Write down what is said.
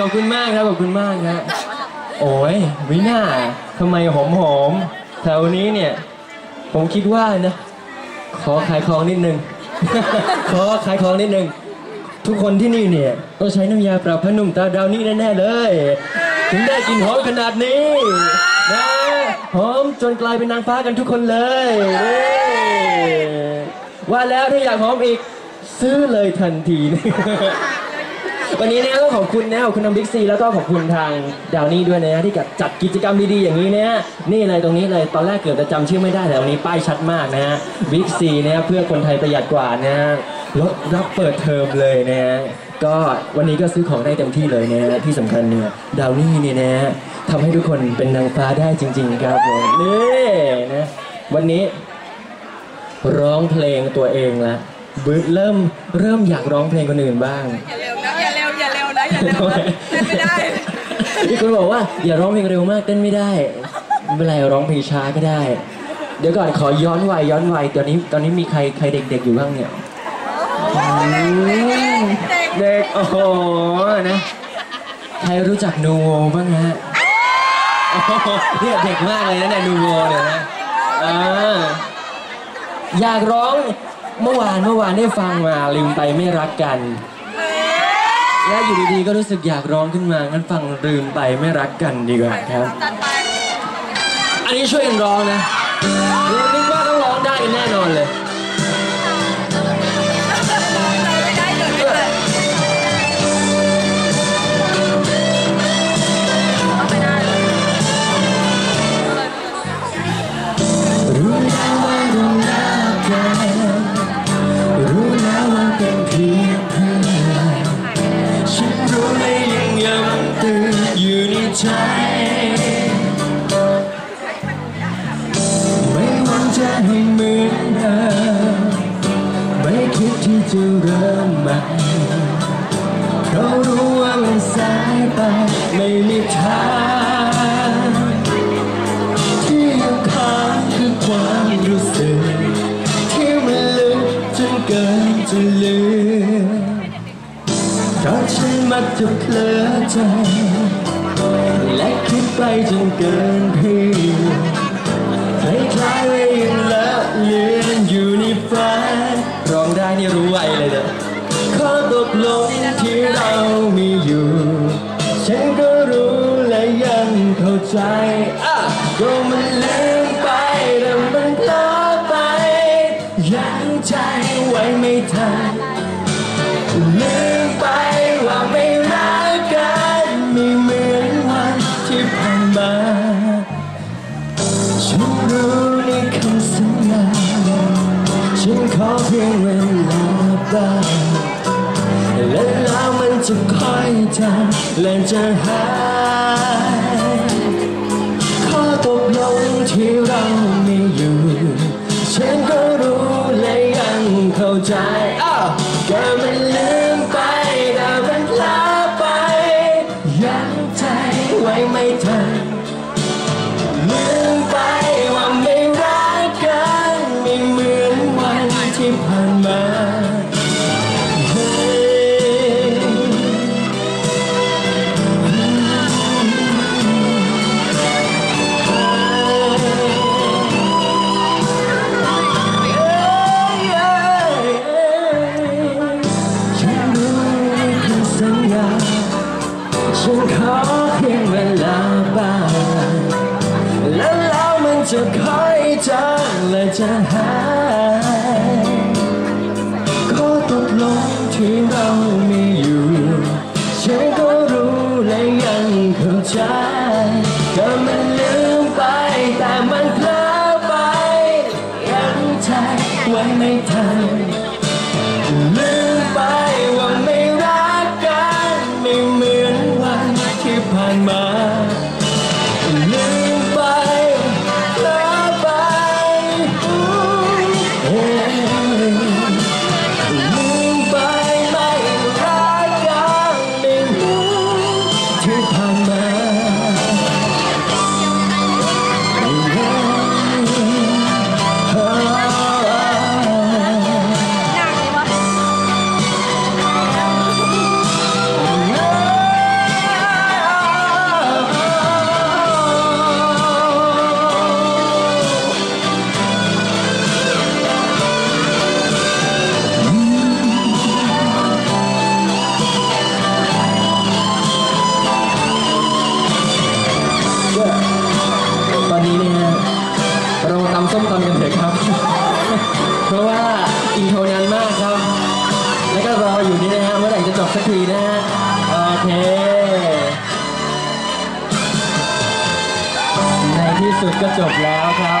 ขอบคุณมากครับขอบคุณมากครับโอ้ยวิน่าทำไมหอมหอมแถวนี้เนี่ย ผมคิดว่านะ ขอขายของนิดนึง ขอขายของนิดนึง ทุกคนที่นี่เนี่ยต้องใช้น้ำยาปรับผ้านุ่มตาดาวนี่แน่ๆเลย ถึงได้กลินหอมขนาดนี้นะหอมจนกลายเป็นนางฟ้ากันทุกคนเลยว่าแล้วถ้าอยากหอมอีก ซื้อเลยทันที วันนี้นะก็ขอบคุณนะขอบคุณทางบิ๊กซีแล้วก็ขอบคุณทางดาวนี่ด้วยนะที่จัดกิจกรรมดีๆอย่างนี้นะนี่เลยตรงนี้เลยตอนแรกเกือบจะจำชื่อไม่ได้แต่วันนี้ป้ายชัดมากนะฮะบิ๊กซีนะเพื่อคนไทยประหยัดกว่านะลดรับเปิดเทอมเลยนะก็วันนี้ก็ซื้อของได้เต็มที่เลยนะที่สำคัญเนี่ยดาวนี่เนี่ยนะทำให้ทุกคนเป็นนางฟ้าได้จริง ๆ ครับผมนี่นะวันนี้ร้องเพลงตัวเองละเริ่มเริ่มอยากร้องเพลงคนอื่นบ้าง อย่าเร็วนะอย่าเร็วอย่าเร็วนะอย่าเร็วนะเต้นไม่ได้พี่คุณบอกว่าอย่าร้องเพลงเร็วมากเต้นไม่ได้ไม่เป็นไรร้องเพลงช้าก็ได้ เดี๋ยวก่อนขอย้อนวัยย้อนวัยตอนนี้ตอนนี้มีใครใครเด็ก ๆ อยู่บ้างเนี่ยอืมเด็กโอ้โหนะใครรู้จักนูโวบ้างฮะโอ้โหเนี่ยเด็กมากเลยนะเนี่ยนูโวเนี่ยนะอ่าอยากร้องเมื่อวานเมื่อวานได้ฟังมาลืมไปไม่รักกัน และอยู่ดีๆก็รู้สึกอยากร้องขึ้นมางั้นฟังลืมไปไม่รักกันดีกว่าครับตัดไปอันนี้ช่วยกันร้องนะคิดว่าต้องร้องได้แน่นอนเลย ให้เหมือนเดิมไม่คิดที่จะเริ่มใหม่เพรารู้ว่ามันสายไปไม่มีทางที่ยังค้างคือความรู้สึกที่มันลึกจนเกินจะลืมเพราะฉันมักจะเพลิดใจและคิดไปจนเกินเพียง คล้ายๆว่ายังละเลือนอยู่ในฝันร้องได้นี่รู้ไวเลยเด้อข้อตกลงที่เรามีอยู่ ฉันก็รู้และยังเข้าใจอะก็มันลืมไปแต่มันพลาดไปยังใจไว้ไม่ทัน เวลาบ้างและแล้วมันจะค่อยจางและจะหายข้อตกลงที่เรามีอยู่ ฉันก็รู้และยังเข้าใจอ้าวก็มันลืมไปแต่มันลาไป ยังใจไว้ไม่ทันลืม จะคอยจางและจะหายข้อตกลงที่เรามีอยู่ฉันก็รู้และยังเข้าใจก็มันลืมไปแต่มันเพลอไปยังใจไว้ไม่ทัน ส้มตำกันเถอะครับ เพราะว่าอินโทรนานมากครับ แล้วก็รออยู่นี่นะฮะเมื่อไหร่จะจบสักทีนะฮะโอเค ในที่สุดก็จบแล้วครับ